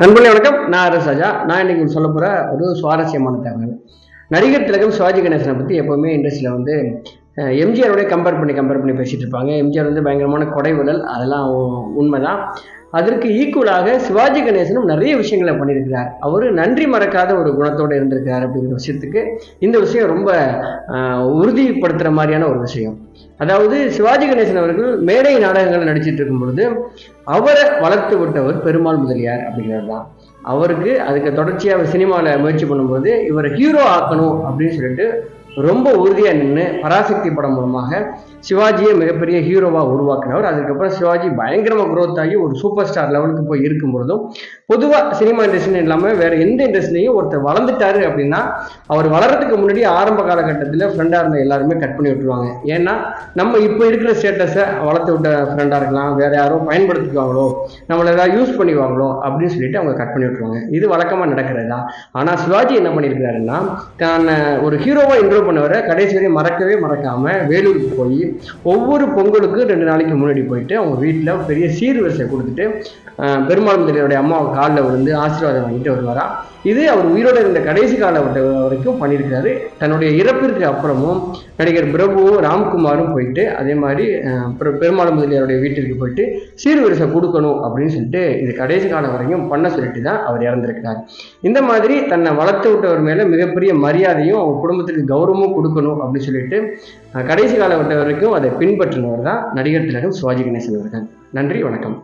நண்பர்களே வணக்கம். நான் அரசு ராஜா. நான் இன்னைக்கு சொல்ல போகிற ஒரு சுவாரஸ்யமான தகவல். நடிகர் திலகம் சிவாஜி கணேசனை பற்றி எப்போவுமே இண்டஸ்ட்ரியில் வந்து எம்ஜிஆரோட கம்பேர் பண்ணி கம்பேர் பண்ணி பேசிகிட்டு இருப்பாங்க. எம்ஜிஆர் வந்து பயங்கரமான கொடைவிடல் அதெல்லாம் உ- உண்மைதான். அதற்கு ஈக்குவலாக சிவாஜி கணேசனும் நிறைய விஷயங்களை பண்ணியிருக்கிறார். அவர் நன்றி மறக்காத ஒரு குணத்தோடு இருந்திருக்கிறார் அப்படிங்கிற விஷயத்துக்கு இந்த விஷயம் ரொம்ப உறுதிப்படுத்துகிற மாதிரியான ஒரு விஷயம். அதாவது சிவாஜி கணேசன் அவர்கள் மேடை நாடகங்கள் நடிச்சிட்டு இருக்கும் பொழுது அவரை வளர்த்து விட்டவர் பெருமாள் முதலியார் அப்படிங்கிறது தான். அவருக்கு அதுக்கு தொடர்ச்சியாக சினிமாவில் முயற்சி பண்ணும்போது இவரை ஹீரோ ஆக்கணும் அப்படின்னு சொல்லிட்டு ரொம்ப உறுதியாக நின்று பராசக்தி படம் மூலமாக சிவாஜியை மிகப்பெரிய ஹீரோவாக உருவாக்கினவர். அதுக்கப்புறம் சிவாஜி பயங்கரமாக குரோத் ஆகி ஒரு சூப்பர் ஸ்டார் லெவலுக்கு போய் இருக்கும் பொழுதும் பொதுவாக சினிமா இண்டஸ்ட்ரின்னு இல்லாமல் வேறு எந்த இண்டஸ்ட்ரிலையும் ஒருத்தர் வளர்ந்துட்டாரு அப்படின்னா அவர் வளர்றதுக்கு முன்னாடி ஆரம்ப காலகட்டத்தில் ஃப்ரெண்டாக இருந்த எல்லாருமே கட் பண்ணி விட்டுருவாங்க. ஏன்னா நம்ம இப்போ இருக்கிற ஸ்டேட்டஸை வளர்த்து விட்ட ஃப்ரெண்டாக இருக்கலாம் வேறு யாரோ பயன்படுத்திக்குவாங்களோ நம்மளை ஏதாவது யூஸ் பண்ணிக்குவாங்களோ அப்படின்னு சொல்லிட்டு அவங்க கட் பண்ணி விட்டுருவாங்க. இது வழக்கமாக நடக்கிறது தான் ஆனால் சிவாஜி என்ன பண்ணியிருக்காருன்னா தான் ஒரு ஹீரோவாக இன்ட்ரோ பண்ணவரை கடைசி வரையும் மறக்கவே மறக்காம வேலூருக்கு போய் ஒவ்வொரு பொங்கலுக்கும் ரெண்டு நாளைக்கு முன்னாடி போயிட்டு அவங்க வீட்டில் பெரிய சீர்வரிசை கொடுத்துட்டு பெருமாள் முதலியோடைய அம்மாவை காலில் விழுந்து ஆசீர்வாதம் வாங்கிட்டு வருவாரா? இது அவர் உயிரோடு இருந்த கடைசி கால வரைக்கும் பண்ணியிருக்காரு தன்னுடைய இறப்பிற்கு அப்புறமும் நடிகர் பிரபுவும் ராம்குமாரும் போயிட்டு அதே மாதிரி பெருமாள் முதலியாருடைய வீட்டிற்கு போயிட்டு சீர்வரிசை கொடுக்கணும் அப்படின்னு சொல்லிட்டு இது கடைசி காலம் வரைக்கும் பண்ண சொல்லிட்டு தான் அவர் இறந்திருக்கிறார். இந்த மாதிரி தன்னை வளர்த்து விட்டவர் மேல மிகப்பெரிய மரியாதையும் அவங்க குடும்பத்துக்கு கௌரவமும் கொடுக்கணும் அப்படின்னு சொல்லிட்டு கடைசி காலகட்டம் வரைக்கும் அதை பின்பற்றினவர் தான் நடிகர் திலகம் சிவாஜி கணேசன் அவர்கள். நன்றி வணக்கம்.